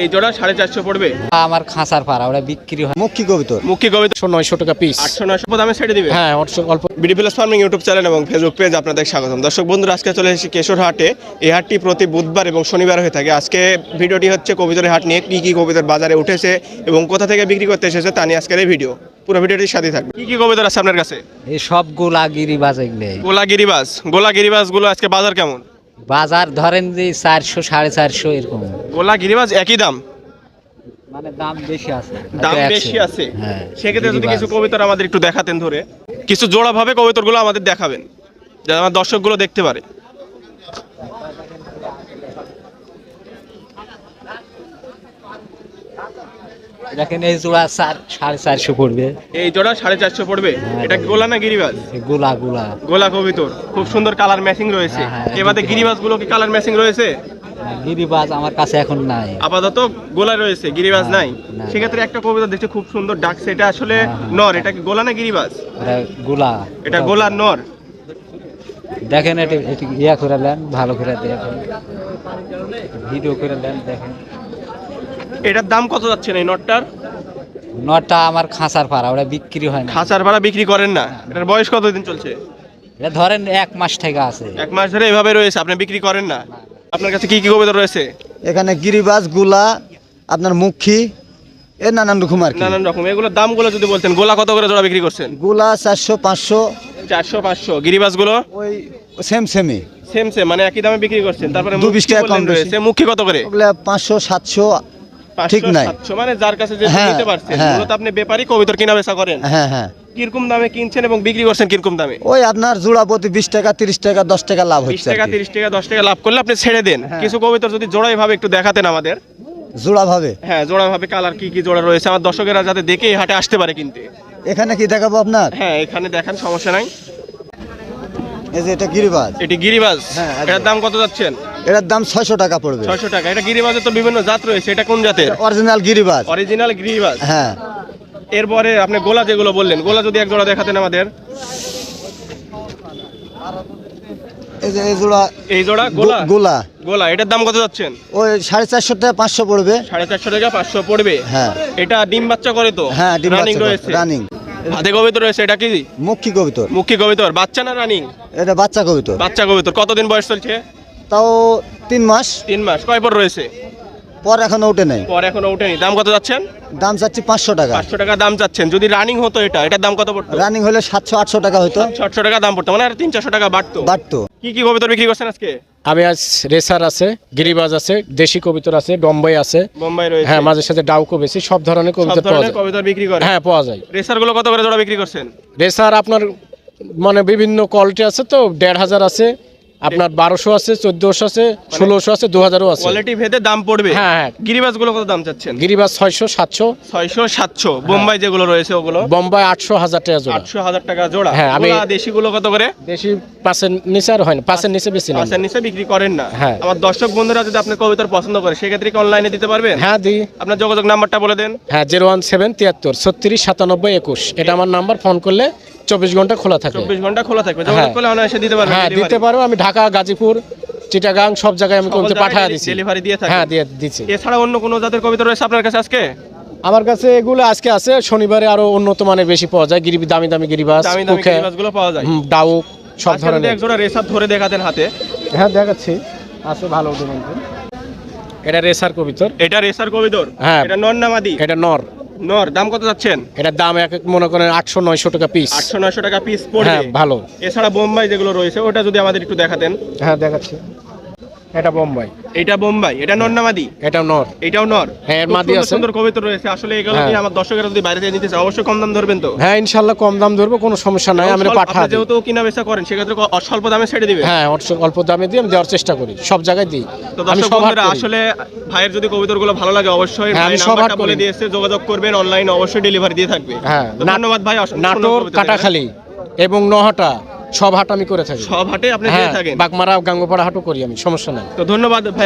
এই জোড়া সাড়ে চারশো পড়বে? আমার খাঁচার পাড়া ওরা বিক্রি হয়। মুখী কবিতর মুখী কবিতা আটশো নয়শো টাকা পিস আটশো নয়শো দামে ছেড়ে দিবে? হ্যাঁ আটশো অল্প BD plus farming YouTube channel এবং ফেসবুক পেজ আপনাদের স্বাগতম। দর্শক বন্ধুরা আজকে চলে এসেছি কেশর হাটে এই হাটটি প্রতি বুধবার এবং শনিবার হয়ে থাকে। আজকে ভিডিওটি হচ্ছে কবিতরের হাট নিয়ে কী কী কবিতর বাজারে উঠেছে এবং কোথা থেকে বিক্রি করতে এসেছে তা নিয়ে আজকের এই ভিডিও। পুরো ভিডিওটির সাথে থাকবে কী কী কবিতর আছে আপনার কাছে? এই সব গোলা গিরিবাজ এগুলো। গোলা গিরিবাস গোলা গিরিবাসগুলো আজকে বাজার কেমন? বাজার ধরেন যে চারশো সাড়ে চারশো এরকম। গোলা গিরিবাস একই দাম? মানে দাম বেশি আছে। দাম বেশি আছে। হ্যাঁ সেক্ষেত্রে যদি কিছু কবিতর আমাদের একটু দেখাতেন ধরে। কিছু জোড়া ভাবে কবিতরগুলো আমাদের দেখাবেন যাতে আমার দর্শকগুলো দেখতে পারে। দেখেন এই জোড়া চার সাড়ে চারশো পড়বে। এই জোড়া সাড়ে চারশো পড়বে? এটা গোলা না গিরিবাজ? গোলা গোলা। গোলা কবিতর। খুব সুন্দর কালার ম্যাচিং রয়েছে। হ্যাঁ, হ্যাঁ, এবারে গিরিবাজগুলো কি কালার ম্যাচিং রয়েছে? গিরিবাজ আমার কাছে এখন নাই। আপাতত গোলা রয়েছে গিরিবাজ নাই। সেক্ষেত্রে একটা কবিতা দেখতে খুব সুন্দর ডাকছে এটা আসলে হ্যাঁ, হ্যাঁ। নর এটা কি গোলা না গিরিবাজ? গোলা। এটা নর। দেখেন এটি এটি ইয়া করে নেন ভালো করে দেখেন। ভিডিও করে নেন দেখেন। এটার দাম কত যাচ্ছে না এই নটটার নটা আমার খাঁচার পাড়া ওরা বিক্রি হয় না। খাঁচার ভাড়া বিক্রি করেন না। এটার বয়স কতদিন চলছে? এটা ধরেন এক মাস থেকে আছে। এক মাস ধরে এভাবে রয়েছে আপনি বিক্রি করেন না। আপনার কাছে কি কি কবিতা রয়েছে? এখানে গিরিবাজগুলা আপনার মুখী এ নানান রকম আর কি। নানান রকম। এগুলোর দামগুলো যদি বলতেন গোলা কত করে জোড়া বিক্রি করছেন? গুলা চারশো পাঁচশো। চারশো পাঁচশো। গিরিবাসগুলো ওই সেম সেমই সেম সেম মানে একই দামে বিক্রি করছেন। তারপরে দু বিশ মুখী টাকা কম বললেন বেশি। রয়েছে। মুখী কত করে? ওগুলা পাঁচশো সাতশো ঠিক 500, নাই। 700 মানে যার কাছে যে হ্যাঁ, নিতে পারছেন হ্যাঁ। মূলত আপনি ব্যাপারী কবিতর কিনা বেচা করেন। হ্যাঁ হ্যাঁ। কীরকম দামে কিনছেন এবং বিক্রি করছেন কীরকম দামে? ওই আপনার জোড়া প্রতি বিশ টাকা তিরিশ টাকা দশ টাকা লাভ বিশ হচ্ছে টাকা তিরিশ টাকা দশ টাকা লাভ করলে আপনি ছেড়ে দেন। হ্যাঁ। কিছু যদি জোড়াই ভাবে একটু দেখাতেন আমাদের। জোড়া ভাবে হ্যাঁ জোড়া ভাবে কালার কি কি জোড়া রয়েছে? আমার দর্শকেরা যাতে দেখে এই হাটে আসতে পারে কিনতে। এখানে কি দেখাবো আপনার? হ্যাঁ এখানে দেখান সমস্যা নাই। এই যে এটা গিরিবাজ। এটি গিরিবাজ। হ্যাঁ, একদম। এটার দাম কত যাচ্ছেন? এটার দাম ছয়শো টাকা পড়বে। ছয়শো টাকা। এটা গিরিবাজের তো বিভিন্ন জাত রয়েছে। এটা কোন জাতের? অরিজিনাল গিরিবাজ। অরিজিনাল গিরিবাজ। হ্যাঁ। এরপরে আপনি গোলা যেগুলো বললেন গোলা যদি এক জোড়া দেখাতেন আমাদের। এই জোড়া গোলা? গোলা। গোলা এটার দাম কত যাচ্ছেন? ওই সাড়ে চারশো টাকা পাঁচশো পড়বে। সাড়ে চারশো টাকা পাঁচশো পড়বে? হ্যাঁ। এটা ডিম বাচ্চা করে তো? হ্যাঁ ডিম রানিং রয়েছে। রানিং হাতে কবিতর রয়েছে এটা কি? মুখী কবিতর। মুখী কবিতর। বাচ্চা না রানিং এটা বাচ্চা কবিতর। বাচ্চা কবিতর। কতদিন বয়স চলছে? তাও তিন মাস। তিন মাস। কয় পর রয়েছে? পর এখনও উঠে নেই। পর এখনও ওঠেনি। দাম কত যাচ্ছেন? দাম চাচ্ছি পাঁচশো টাকা। পাঁচশো টাকা দাম চাচ্ছেন। যদি রানিং হতো এটা এটার দাম কত পড়তো? রানিং হলে সাতশো আটশো টাকা হইতো। ছশো টাকা দাম পড়তো। মানে আর তিন চারশো টাকা বাড়তো। বাড়তো। কি কি কবিতর বিক্রি করছেন আজকে? আমি আজ রেসার আছে গিরিবাজ আছে দেশি কবিতর আছে ডম্বাই আছে। বোম্বাই রয়েছে। হ্যাঁ মাঝে সাথে ডাউকো বেশি সব ধরনের সব কবিতর পাওয়া ধরনের যায়। কবিতর বিক্রি করে হ্যাঁ পাওয়া যায়। রেসারগুলো কত করে জোড়া বিক্রি করছেন? রেসার আপনার মানে বিভিন্ন কোয়ালিটি আছে তো দেড় হাজার আছে। আপনার বারোশো আছে চোদ্দোশো আছে ষোলোশো আছে দু হাজারও আছে। কোয়ালিটি ভেদে দাম পড়বে। হ্যাঁ, হ্যাঁ। গিরিবাজগুলো কত দাম চাচ্ছেন? গিরিবাজ ছয়শো সাতশো। ছয়শো সাতশো। বোম্বাই যেগুলো রয়েছে ওগুলো? বম্বাই আটশো হাজার টাকা জোড়া। আটশো হাজার টাকা জোড়া। হ্যাঁ, আমি- গোলা দেশিগুলো কত করে? দেশি পাঁচের নিচে আর হয় না পাঁচের নিচে বেশি না পাঁচের নিচে বিক্রি করেন না। হ্যাঁ। আমার দর্শক বন্ধুরা যদি আপনার কবিতার পছন্দ করে সেক্ষেত্রে কি অনলাইনে দিতে পারবেন? হ্যাঁ দিই। আপনার যোগাযোগ নাম্বারটা বলে দেন। হ্যাঁ জিরো ওয়ান সেভেন তিয়াত্তর ছত্রিশ সাতানব্বই একুশ। এটা আমার নাম্বার ফোন করলে চব্বিশ ঘণ্টা খোলা থাকে। চব্বিশ ঘণ্টা খোলা থাকবে। যোগাযোগ হ্যাঁ। করলে অনায়াসে দিতে পারবেন হ্যাঁ দিতে পারব আমি ঢাকা গাজীপুর চিটাগাং সব জায়গায় আমি কবিতা পাঠায় দিচ্ছি ডেলিভারি দিয়ে থাকেন? হ্যাঁ দিয়ে দিচ্ছি এছাড়া অন্য কোনো জাতের কবিতা রয়েছে আপনার কাছে আজকে? আমার কাছে এগুলো আজকে আছে। শনিবারে আরও উন্নত মানের বেশি পাওয়া যায়। গিরি দামি দামি গিরিবাস দামি দামি কুখে, গিরিবাজগুলো পাওয়া যায়। ডাউক সব ধরনের। এক জোড়া রেসার ধরে দেখাতেন হাতে। হ্যাঁ দেখাচ্ছি। আছে ভালো ডিমান্ডের এটা রেসার কবিতর। এটা রেসার কবিতর? হ্যাঁ। এটা নর নামাদি এটা নর। নর দাম কত যাচ্ছেন? এটার দাম এক এক মনে করেন আটশো নয়শো টাকা পিস আটশো নয়শো টাকা পিস পড়বে। হ্যাঁ ভালো। এছাড়া বোম্বাই যেগুলো রয়েছে ওটা যদি আমাদের একটু দেখাতেন। হ্যাঁ দেখাচ্ছি। এটা বোম্বাই। এটা বোম্বাই এটা নর নামাদি এটা নর। এটাও নর? হ্যাঁ, এর মাদি আছে। সুন্দর কবিতা রয়েছে। আসলে এগুলো হ্যাঁ। নিয়ে আমার দর্শকেরা যদি বাইরে থেকে নিতে চায় অবশ্যই কম দাম ধরবেন তো? হ্যাঁ ইনশাল্লাহ কম দাম ধরবো কোনো সমস্যা নাই। আমরা পাঠা যেহেতু কিনা বেচা করেন সেক্ষেত্রে স্বল্প দামে ছেড়ে দিবেন? হ্যাঁ অল্প- অল্প দামে দিয়ে আমি দেওয়ার চেষ্টা করি। সব জায়গায় দিই। তো আমি দর্শক সব বন্ধুরা আসলে ভাইয়ের যদি কবিতাগুলো ভালো লাগে অবশ্যই হ্যাঁ, ভাই নাম্বারটা বলে দিয়েছে যোগাযোগ করবেন অনলাইনে অবশ্যই ডেলিভারি দিয়ে থাকবে। হ্যাঁ ধন্যবাদ ভাই নাটোর কাটাখালী এবং নহাটা সব হাট আমি করে থাকি। সব হাটে আপনি হ্যাঁ থাকেন। বাগমারা গাঙ্গোপাড়া হাটও করি আমি সমস্যা নাই। তো ধন্যবাদ ভাই।